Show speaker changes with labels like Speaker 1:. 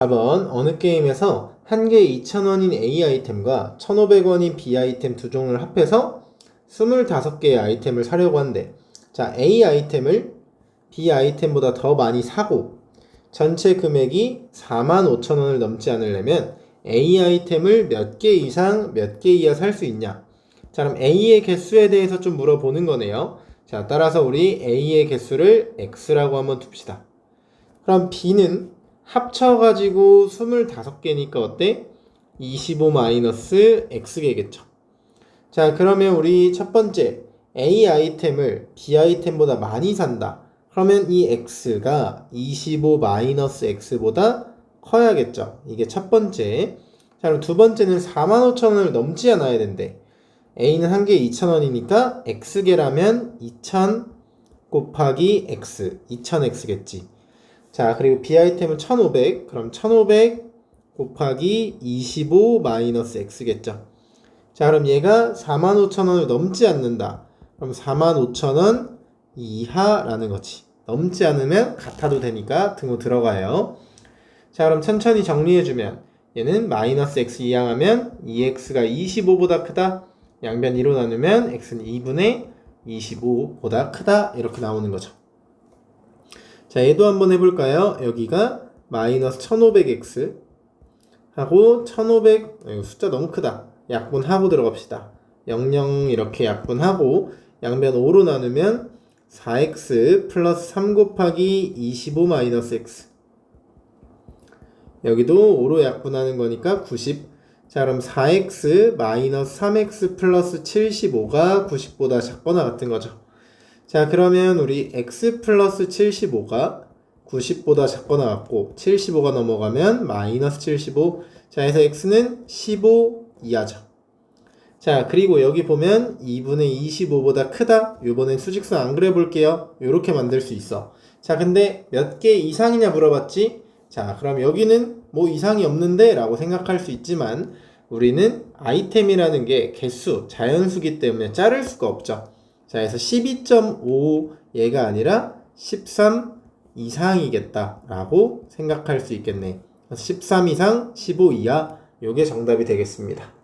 Speaker 1: 4번 어느 게임에서 한 개에 2,000원인 A 아이템과 1,500원인 B 아이템 두 종을 합해서 25개의 아이템을 사려고 한대. 자, A 아이템을 B 아이템보다 더 많이 사고 전체 금액이 45,000원을 넘지 않으려면 A 아이템을 몇 개 이상 몇 개 이하 살 수 있냐? 자, 그럼 A의 개수에 대해서 좀 물어보는 거네요. 자, 따라서 우리 A의 개수를 X라고 한번 둡시다. 그럼 B는 합쳐가지고 25개니까 어때? 25 마이너스 X개겠죠. 자, 그러면 우리 첫 번째 A 아이템을 B 아이템보다 많이 산다. 그러면 이 X가 25 마이너스 X보다 커야겠죠. 이게 첫 번째. 자, 그럼 두 번째는 45,000원을 넘지 않아야 된대. A는 한 개에 2,000원이니까 X개라면 2,000 곱하기 X, 2,000X겠지. 자, 그리고 B 아이템은 1,500. 그럼 1,500 곱하기 25 마이너스 X겠죠. 자, 그럼 얘가 45,000원을 넘지 않는다. 그럼 45,000원 이하라는 거지. 넘지 않으면 같아도 되니까 등호 들어가요. 자, 그럼 천천히 정리해주면 얘는 마이너스 x 이항하면 2x가 25보다 크다. 양변 2로 나누면 x는 2분의 25보다 크다. 이렇게 나오는 거죠. 자, 얘도 한번 해볼까요? 여기가 마이너스 1500x 하고 1500, 이거 숫자 너무 크다. 약분하고 들어갑시다. 00 이렇게 약분하고 양변 5로 나누면 4x 플러스 3 곱하기 25 마이너스 x 여기도 5로 약분하는 거니까 90 자 그럼 4x 마이너스 3x 플러스 75가 90보다 작거나 같은 거죠 자 그러면 우리 x 플러스 75가 90보다 작거나 같고 75가 넘어가면 마이너스 75자 해서 x는 15 이하죠 자, 그리고 여기 보면 2분의 25보다 크다? 요번엔 수직선 안 그려볼게요. 요렇게 만들 수 있어. 자, 근데 몇 개 이상이냐 물어봤지? 자, 그럼 여기는 뭐 이상이 없는데? 라고 생각할 수 있지만, 우리는 아이템이라는 게 개수, 자연수기 때문에 자를 수가 없죠. 자, 그래서 12.5 얘가 아니라 13 이상이겠다. 라고 생각할 수 있겠네. 13 이상, 15 이하, 요게 정답이 되겠습니다.